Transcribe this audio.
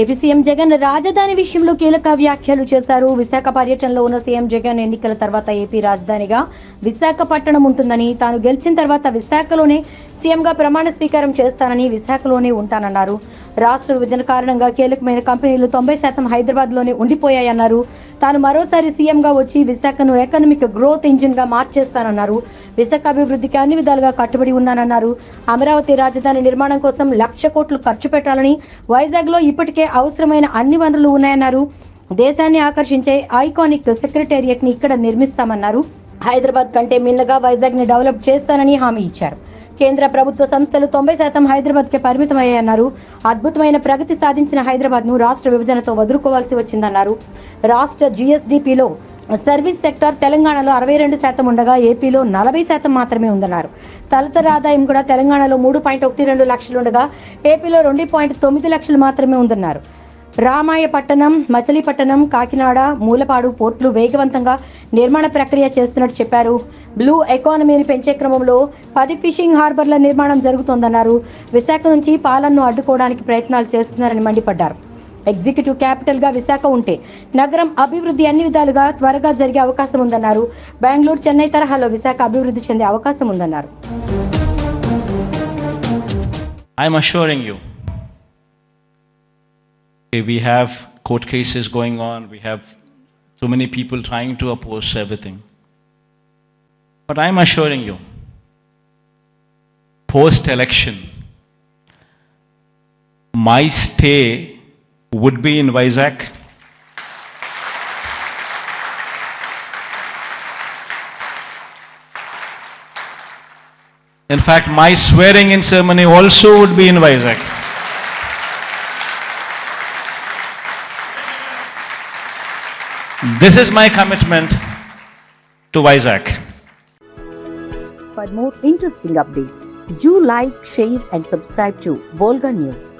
AP CM Jagan రాజధాని విషయంలో కీలక వ్యాఖ్యలు చేశారు. విశాఖ పర్యటనలో ఉన్న సీఎం జగన్ ఎన్నికల తర్వాత ఏపీ రాజధానిగా విశాఖపట్నం ఉంటుందని తాను గెలిచిన తర్వాత విశాఖలోనే సీఎంగా ప్రమాణ స్వీకారం చేస్తానని విశాఖలోనే ఉంటానన్నారు. రాష్ట్ర విభజన కారణంగా కీలకమైన కంపెనీలు తొంభై శాతం హైదరాబాద్లోనే ఉండిపోయాయన్నారు. తాను మరోసారి సీఎంగా వచ్చి విశాఖను ఎకనమిక్ గ్రోత్ ఇంజిన్గా మార్చేస్తానన్నారు. విశాఖ అభివృద్ధికి అన్ని విధాలుగా కట్టుబడి ఉన్నానన్నారు. అమరావతి రాజధాని నిర్మాణం కోసం లక్ష కోట్లు ఖర్చు పెట్టాలని వైజాగ్లో ఇప్పటికే అవసరమైన అన్ని వనరులు ఉన్నాయన్నారు. దేశాన్ని ఆకర్షించే ఐకానిక్ సెక్రటేరియట్ని ఇక్కడ నిర్మిస్తామన్నారు. హైదరాబాద్ కంటే మిన్నగా వైజాగ్ని డెవలప్ చేస్తానని హామీ ఇచ్చారు. కేంద్ర ప్రభుత్వ సంస్థలు తొంభై శాతం హైదరాబాద్కే పరిమితమయ్యాయన్నారు. అద్భుతమైన ప్రగతి సాధించిన హైదరాబాద్ను రాష్ట్ర విభజనతో వదులుకోవాల్సి వచ్చిందన్నారు. రాష్ట్ర జిఎస్డిపిలో సర్వీస్ సెక్టార్ తెలంగాణలో అరవై రెండు శాతం ఉండగా ఏపీలో నలభై శాతం మాత్రమే ఉందన్నారు. తలసరి ఆదాయం కూడా తెలంగాణలో మూడు పాయింట్ ఒకటి రెండు లక్షలు ఉండగా ఏపీలో రెండు పాయింట్ తొమ్మిది లక్షలు మాత్రమే ఉందన్నారు. రామాయపట్టణం మచిలీపట్టణం కాకినాడ మూలపాడు పోర్టులు వేగవంతంగా నిర్మాణ ప్రక్రియ చేస్తున్నట్టు చెప్పారు. బ్లూ ఎకానమీని పెంచే క్రమంలో పది ఫిషింగ్ హార్బర్ల నిర్మాణం జరుగుతోందన్నారు. విశాఖ నుంచి పాలనను అడ్డుకోవడానికి ప్రయత్నాలు చేస్తున్నారని మండిపడ్డారు. ఎగ్జిక్యూటివ్ క్యాపిటల్గా విశాఖ ఉంటే నగరం అభివృద్ధి అన్ని విధాలుగా త్వరగా జరిగే అవకాశం ఉందన్నారు. బెంగళూరు చెన్నై తరహాలో విశాఖ అభివృద్ధి చెందే అవకాశం ఉందన్నారు. Too many people trying to oppose everything. But I'm assuring you, post election, my stay would be in Vizag. In fact, my swearing in ceremony also would be in Vizag. This is my commitment to Vizag. For more interesting updates, do like, share and subscribe to Volga News.